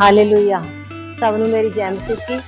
Hallelujah ਸਭ ਨੂੰ ਮੇਰੀ ਜੈ ਮਸੀਹ ਕੀ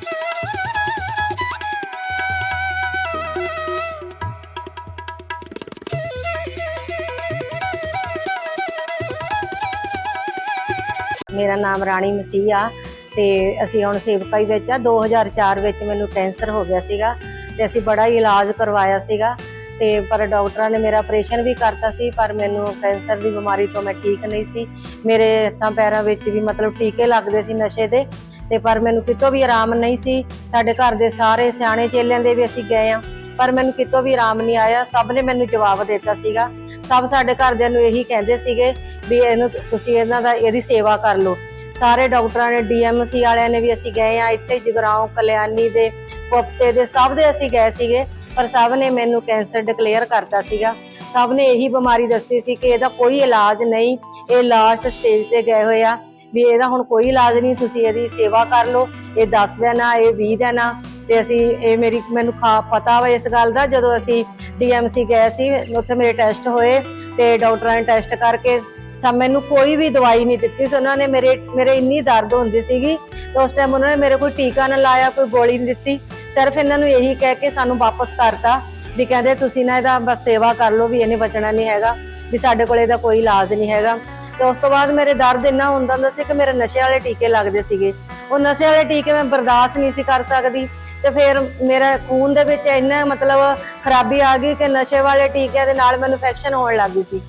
ਮੇਰਾ ਨਾਮ ਰਾਣੀ ਮਸੀਹ ਆ ਤੇ ਅਸੀਂ ਹੁਣ ਸੇਵਕਾਈ ਵਿੱਚ ਆ। 2004 ਵਿੱਚ ਮੈਨੂੰ ਕੈਂਸਰ ਹੋ ਗਿਆ ਸੀਗਾ ਤੇ ਅਸੀਂ ਬੜਾ ਹੀ ਇਲਾਜ ਕਰਵਾਇਆ ਸੀਗਾ। ਤੇ ਪਰ ਡਾਕਟਰਾਂ ਨੇ ਮੇਰਾ ਆਪਰੇਸ਼ਨ ਵੀ ਕਰਤਾ ਸੀ, ਪਰ ਮੈਨੂੰ ਕੈਂਸਰ ਦੀ ਬਿਮਾਰੀ ਤੋਂ ਮੈਂ ਠੀਕ ਨਹੀਂ ਸੀ। ਮੇਰੇ ਹੱਥਾਂ ਪੈਰਾਂ ਵਿੱਚ ਵੀ ਮਤਲਬ ਟੀਕੇ ਲੱਗਦੇ ਸੀ ਨਸ਼ੇ ਦੇ, ਤੇ ਪਰ ਮੈਨੂੰ ਕਿਤੋਂ ਵੀ ਆਰਾਮ ਨਹੀਂ ਸੀ। ਸਾਡੇ ਘਰ ਦੇ ਸਾਰੇ ਸਿਆਣੇ ਚੇਲਿਆਂ ਦੇ ਵੀ ਅਸੀਂ ਗਏ ਆ ਪਰ ਮੈਨੂੰ ਕਿਤੋਂ ਵੀ ਆਰਾਮ ਨਹੀਂ ਆਇਆ। ਸਭ ਨੇ ਮੈਨੂੰ ਜਵਾਬ ਦਿੱਤਾ ਸੀਗਾ। ਸਭ ਸਾਡੇ ਘਰਦਿਆਂ ਨੂੰ ਇਹੀ ਕਹਿੰਦੇ ਸੀਗੇ ਵੀ ਇਹਨੂੰ ਤੁਸੀਂ ਇਹਨਾਂ ਦਾ, ਇਹਦੀ ਸੇਵਾ ਕਰ ਲਓ। ਸਾਰੇ ਡਾਕਟਰਾਂ ਨੇ ਡੀਐਮਸੀ ਵਾਲਿਆਂ ਨੇ ਵੀ ਅਸੀਂ ਗਏ ਆ ਇੱਥੇ ਜਗਰਾਉਂ, ਕਲਿਆਣੀ ਦੇ, ਕੋਫਤੇ ਦੇ ਸਭ ਦੇ ਅਸੀਂ ਗਏ ਸੀਗੇ। ਪਰ ਸਭ ਨੇ ਮੈਨੂੰ ਕੈਂਸਰ ਡਿਕਲੇਅਰ ਕਰਤਾ ਸੀਗਾ। ਸਭ ਨੇ ਇਹੀ ਬਿਮਾਰੀ ਦੱਸੀ ਸੀ ਕਿ ਇਹਦਾ ਕੋਈ ਇਲਾਜ ਨਹੀਂ। ਇਹ ਲਾਸਟ ਸਟੇਜ ਤੇ ਗਏ ਹੋਏ ਆ। ਵੀ ਇਹਦਾ ਹੁਣ ਕੋਈ ਇਲਾਜ ਨਹੀਂ, ਤੁਸੀਂ ਇਹਦੀ ਸੇਵਾ ਕਰ ਲਓ। ਇਹ 10 ਦਿਨ ਆ ਇਹ 20 ਦਿਨ ਆ ਤੇ ਅਸੀਂ, ਇਹ ਮੇਰੀ, ਮੈਨੂੰ ਖਾ, ਪਤਾ ਵਾ ਇਸ ਗੱਲ ਦਾ। ਜਦੋਂ ਅਸੀਂ ਡੀਐਮਸੀ ਗਏ ਸੀ, ਉੱਥੇ ਮੇਰੇ ਟੈਸਟ ਹੋਏ ਤੇ ਡਾਕਟਰਾਂ ਨੇ ਟੈਸਟ ਕਰਕੇ ਸਭ ਮੈਨੂੰ ਕੋਈ ਵੀ ਦਵਾਈ ਨਹੀਂ ਦਿੱਤੀ। ਸੀ ਉਹਨਾਂ ਨੇ ਮੇਰੇ ਮੇਰੇ ਇੰਨੀ ਦਰਦ ਹੁੰਦੀ ਸੀਗੀ। ਤੇ ਉਸ ਟਾਈਮ ਉਹਨਾਂ ਨੇ ਮੇਰੇ ਕੋਈ ਟੀਕਾ ਨਾ ਲਾਇਆ, ਕੋਈ ਗੋਲੀ ਨਹੀਂ ਦਿੱਤੀ। ਸਿਰਫ ਇਹਨਾਂ ਨੂੰ ਇਹੀ ਕਹਿ ਕੇ ਸਾਨੂੰ ਵਾਪਸ ਕਰਤਾ ਵੀ ਕਹਿੰਦੇ ਤੁਸੀਂ ਨਾ ਇਹਦਾ ਬਸ ਸੇਵਾ ਕਰ ਲਓ ਵੀ ਇਹਨੇ ਬਚਣਾ ਨਹੀਂ ਹੈਗਾ, ਵੀ ਸਾਡੇ ਕੋਲ ਇਹਦਾ ਕੋਈ ਇਲਾਜ ਨਹੀਂ ਹੈਗਾ। ਤੇ ਉਸ ਤੋਂ ਬਾਅਦ ਮੇਰੇ ਦਰਦ ਇੰਨਾ ਹੁੰਦਾ ਹੁੰਦਾ ਸੀ ਕਿ ਮੇਰੇ ਨਸ਼ੇ ਵਾਲੇ ਟੀਕੇ ਲੱਗਦੇ ਸੀਗੇ। ਉਹ ਨਸ਼ੇ ਵਾਲੇ ਟੀਕੇ ਮੈਂ ਬਰਦਾਸ਼ਤ ਨਹੀਂ ਸੀ ਕਰ ਸਕਦੀ। ਤੇ ਫਿਰ ਮੇਰਾ ਖੂਨ ਦੇ ਵਿੱਚ ਇੰਨਾ ਮਤਲਬ ਖਰਾਬੀ ਆ ਗਈ ਕਿ ਨਸ਼ੇ ਵਾਲੇ ਟੀਕਿਆਂ ਦੇ ਨਾਲ ਮੈਨੂੰ ਇਨਫੈਕਸ਼ਨ ਹੋਣ ਲੱਗ ਗਈ ਸੀ।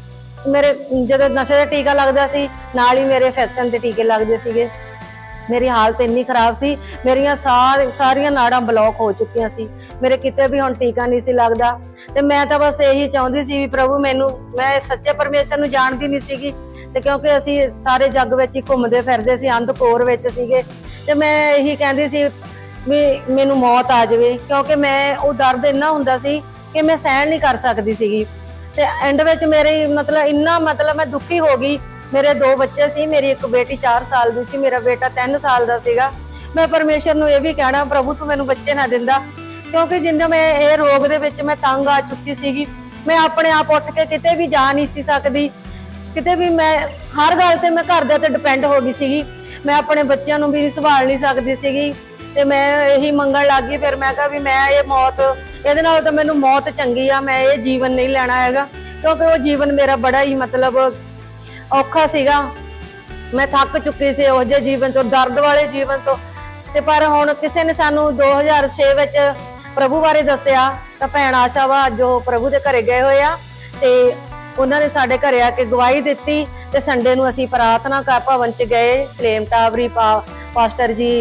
ਮੇਰੇ ਜਦੋਂ ਨਸ਼ੇ ਦਾ ਟੀਕਾ ਲੱਗਦਾ ਸੀ, ਨਾਲ ਹੀ ਮੇਰੇ ਇਨਫੈਕਸ਼ਨ ਦੇ ਟੀਕੇ ਲੱਗਦੇ ਸੀਗੇ। ਮੇਰੀ ਹਾਲਤ ਇੰਨੀ ਖਰਾਬ ਸੀ, ਮੇਰੀਆਂ ਸਾਰ, ਸਾਰੀਆਂ ਨਾੜਾਂ ਬਲੌਕ ਹੋ ਚੁੱਕੀਆਂ ਸੀ। ਮੇਰੇ ਕਿਤੇ ਵੀ ਹੁਣ ਟੀਕਾ ਨਹੀਂ ਸੀ ਲੱਗਦਾ। ਤੇ ਮੈਂ ਤਾਂ ਬਸ ਇਹੀ ਚਾਹੁੰਦੀ ਸੀ ਵੀ ਪ੍ਰਭੂ ਮੈਨੂੰ, ਮੈਂ ਸੱਚੇ ਪਰਮੇਸ਼ਰ ਨੂੰ ਜਾਣਦੀ ਨਹੀਂ ਸੀਗੀ। ਤੇ ਕਿਉਂਕਿ ਅਸੀਂ ਸਾਰੇ ਜੱਗ ਵਿੱਚ ਹੀ ਘੁੰਮਦੇ ਫਿਰਦੇ ਸੀ, ਅੰਧਕੋਰ ਵਿੱਚ ਸੀਗੇ। ਤੇ ਮੈਂ ਇਹੀ ਕਹਿੰਦੀ ਸੀ ਵੀ ਮੈਨੂੰ ਮੌਤ ਆ ਜਾਵੇ, ਕਿਉਂਕਿ ਮੈਂ ਉਹ ਦਰਦ ਇੰਨਾ ਹੁੰਦਾ ਸੀ ਕਿ ਮੈਂ ਸਹਿਣ ਨਹੀਂ ਕਰ ਸਕਦੀ ਸੀਗੀ। ਤੇ ਐਂਡ ਵਿੱਚ ਮੇਰੇ ਮਤਲਬ ਇੰਨਾ ਮਤਲਬ ਮੈਂ ਦੁਖੀ ਹੋ ਗਈ ਮੇਰੇ ਦੋ ਬੱਚੇ ਸੀ, ਮੇਰੀ ਇੱਕ ਬੇਟੀ 4 ਸਾਲ ਦੀ ਸੀ, ਮੇਰਾ ਬੇਟਾ 3 ਸਾਲ ਦਾ ਸੀਗਾ। ਮੈਂ ਪਰਮੇਸ਼ਰ ਨੂੰ ਇਹ ਵੀ ਕਹਿਣਾ, ਪ੍ਰਭੂ ਤੂੰ ਮੈਨੂੰ ਬੱਚੇ ਨਾ ਦਿੰਦਾ, ਕਿਉਂਕਿ ਜਿੰਨਾ ਮੈਂ ਇਹ ਰੋਗ ਦੇ ਵਿੱਚ ਮੈਂ ਤੰਗ ਆ ਚੁੱਕੀ ਸੀਗੀ, ਮੈਂ ਆਪਣੇ ਆਪ ਉੱਠ ਕੇ ਕਿਤੇ ਵੀ ਜਾ ਨਹੀਂ ਸੀ ਸਕਦੀ। ਕਿਤੇ ਵੀ ਮੈਂ, ਹਰ ਗੱਲ ਤੇ ਮੈਂ ਘਰ ਦੇ ਤੇ ਡਿਪੈਂਡ ਹੋ ਗਈ ਸੀਗੀ। ਮੈਂ ਆਪਣੇ ਬੱਚਿਆਂ ਨੂੰ ਵੀ ਸੰਭਾਲ ਨਹੀਂ ਸਕਦੀ ਸੀਗੀ, ਤੇ ਮੈਂ ਇਹੀ ਮੰਗਣ ਲੱਗ ਗਈ, ਫਿਰ ਮੈਂ ਕਿਹਾ ਵੀ ਮੈਂ ਇਹ ਮੌਤ, ਇਹਦੇ ਨਾਲ ਤਾਂ ਮੈਨੂੰ ਮੌਤ ਚੰਗੀ ਆ, ਮੈਂ ਇਹ ਜੀਵਨ ਨਹੀਂ ਲੈਣਾ ਹੈਗਾ, ਕਿਉਂਕਿ ਉਹ ਜੀਵਨ ਮੇਰਾ ਬੜਾ ਹੀ ਮਤਲਬ ਔਖਾ ਸੀਗਾ। ਮੈਂ ਥੱਕ ਚੁੱਕੀ ਸੀ ਉਹ ਜਿਹੇ ਜੀਵਨ ਤੋਂ, ਦਰਦ ਵਾਲੇ ਜੀਵਨ ਤੋਂ। ਤੇ ਪਰ ਹੁਣ ਕਿਸੇ ਨੇ ਸਾਨੂੰ 2006 ਵਿੱਚ ਪ੍ਰਭੂ ਬਾਰੇ ਦੱਸਿਆ, ਤਾਂ ਭੈਣ ਆਸ਼ਾ ਵਾ ਅੱਜ ਪ੍ਰਭੂ ਦੇ ਘਰੇ ਗਏ ਹੋਏ ਆ। ਤੇ ਉਹਨਾਂ ਨੇ ਸਾਡੇ ਘਰੇ ਆ ਕੇ ਗਵਾਹੀ ਦਿੱਤੀ ਤੇ ਸੰਡੇ ਨੂੰ ਅਸੀਂ ਪ੍ਰਾਰਥਨਾ ਕਰ ਭਵਨ ਚ ਗਏ। ਪ੍ਰੇਮ ਤਾਵਰੀ ਪਾਸਟਰ ਜੀ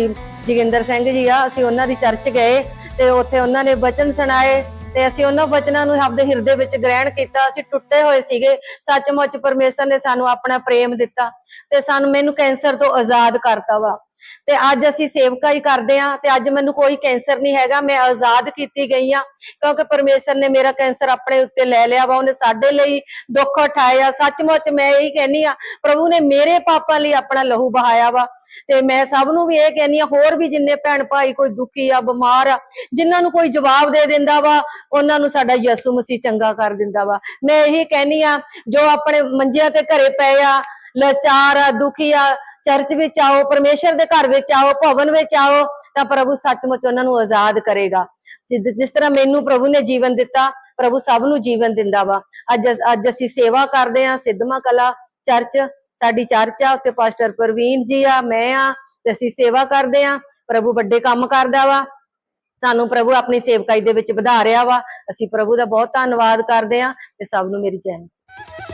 ਜੋਗਿੰਦਰ ਸਿੰਘ ਜੀ ਆ, ਅਸੀਂ ਉਹਨਾਂ ਦੀ ਚਰਚ ਗਏ ਤੇ ਉੱਥੇ ਉਹਨਾਂ ਨੇ ਬਚਨ ਸੁਣਾਏ। ਤੇ ਅਸੀਂ ਉਹਨਾਂ ਵਚਨਾਂ ਨੂੰ ਆਪਦੇ ਹਿਰਦੇ ਵਿੱਚ ਗ੍ਰਹਿਣ ਕੀਤਾ, ਅਸੀਂ ਟੁੱਟੇ ਹੋਏ ਸੀਗੇ। ਸੱਚਮੁੱਚ ਪਰਮੇਸ਼ਰ ਨੇ ਸਾਨੂੰ ਆਪਣਾ ਪ੍ਰੇਮ ਦਿੱਤਾ ਤੇ ਸਾਨੂੰ ਮੈਨੂੰ ਕੈਂਸਰ ਤੋਂ ਆਜ਼ਾਦ ਕਰਤਾ ਵਾ। ਤੇ ਅੱਜ ਅਸੀਂ ਸੇਵਕਾ ਹੀ ਕਰਦੇ ਆ ਤੇ ਅੱਜ ਮੈਨੂੰ ਕੋਈ ਕੈਂਸਰ ਨਹੀਂ ਹੈਗਾ, ਮੈਂ ਆਜ਼ਾਦ ਕੀਤੀ ਗਈ ਆ ਕਿਉਂਕਿ ਪਰਮੇਸ਼ਰ ਨੇ ਮੇਰਾ ਕੈਂਸਰ ਆਪਣੇ ਉੱਤੇ ਲੈ ਲਿਆ ਵਾ, ਉਹਨੇ ਸਾਡੇ ਲਈ ਦੁੱਖ ਉਠਾਇਆ। ਸੱਚਮੁੱਚ ਮੈਂ ਇਹੀ ਕਹਿੰਨੀ ਆ ਪ੍ਰਭੂ ਨੇ ਮੇਰੇ ਪਾਪਾਂ ਲਈ ਆਪਣਾ ਲਹੂ ਬਹਾਇਆ ਵਾ ਤੇ ਮੈਂ ਸਭ ਨੂੰ ਵੀ ਇਹ ਕਹਿੰਨੀ ਆ ਹੋਰ ਵੀ ਜਿੰਨੇ ਭੈਣ ਭਾਈ ਕੋਈ ਦੁਖੀ ਆ, ਬਿਮਾਰ ਆ, ਜਿਨ੍ਹਾਂ ਨੂੰ ਕੋਈ ਜਵਾਬ ਦੇ ਦਿੰਦਾ ਵਾ, ਉਹਨਾਂ ਨੂੰ ਸਾਡਾ ਯਿਸੂ ਮਸੀਹ ਚੰਗਾ ਕਰ ਦਿੰਦਾ ਵਾ। ਮੈਂ ਇਹੀ ਕਹਿੰਨੀ ਆ ਜੋ ਆਪਣੇ ਮੰਜਿਆਂ ਤੇ ਘਰੇ ਪਏ ਆ, ਲਾਚਾਰ ਆ, ਦੁਖੀ ਆ ਚਰਚ ਵਿੱਚ ਆਓ ਪਰਮੇਸ਼ਰ ਦੇ ਘਰ ਵਿੱਚ ਆਓ, ਭਵਨ ਵਿੱਚ ਆਓ, ਤਾਂ ਪ੍ਰਭੂ ਸੱਚਮੁੱਚ ਉਹਨਾਂ ਨੂੰ ਆਜ਼ਾਦ ਕਰੇਗਾ। ਜਿਸ ਤਰ੍ਹਾਂ ਮੈਨੂੰ ਪ੍ਰਭੂ ਨੇ ਜੀਵਨ ਦਿੱਤਾ, ਪ੍ਰਭੂ ਸਭ ਨੂੰ ਜੀਵਨ ਦਿੰਦਾ ਵਾ। ਅੱਜ ਅੱਜ ਅਸੀਂ ਸੇਵਾ ਕਰਦੇ ਆ ਸਿੱਧਮਾ ਕਲਾ ਚਰਚ, ਸਾਡੀ ਚਰਚ ਆ ਉੱਤੇ ਪਾਸਟਰ ਪ੍ਰਵੀਨ ਜੀ ਆ, ਮੈਂ ਆ, ਤੇ ਅਸੀਂ ਸੇਵਾ ਕਰਦੇ ਆ ਪ੍ਰਭੂ ਵੱਡੇ ਕੰਮ ਕਰਦਾ ਵਾ। ਸਾਨੂੰ ਪ੍ਰਭੂ ਆਪਣੀ ਸੇਵਕਾਈ ਦੇ ਵਿੱਚ ਵਧਾ ਰਿਹਾ ਵਾ। ਅਸੀਂ ਪ੍ਰਭੂ ਦਾ ਬਹੁਤ ਧੰਨਵਾਦ ਕਰਦੇ ਆ ਤੇ ਸਭ ਨੂੰ ਮੇਰੀ ਜੈ ਮਸੀਹ।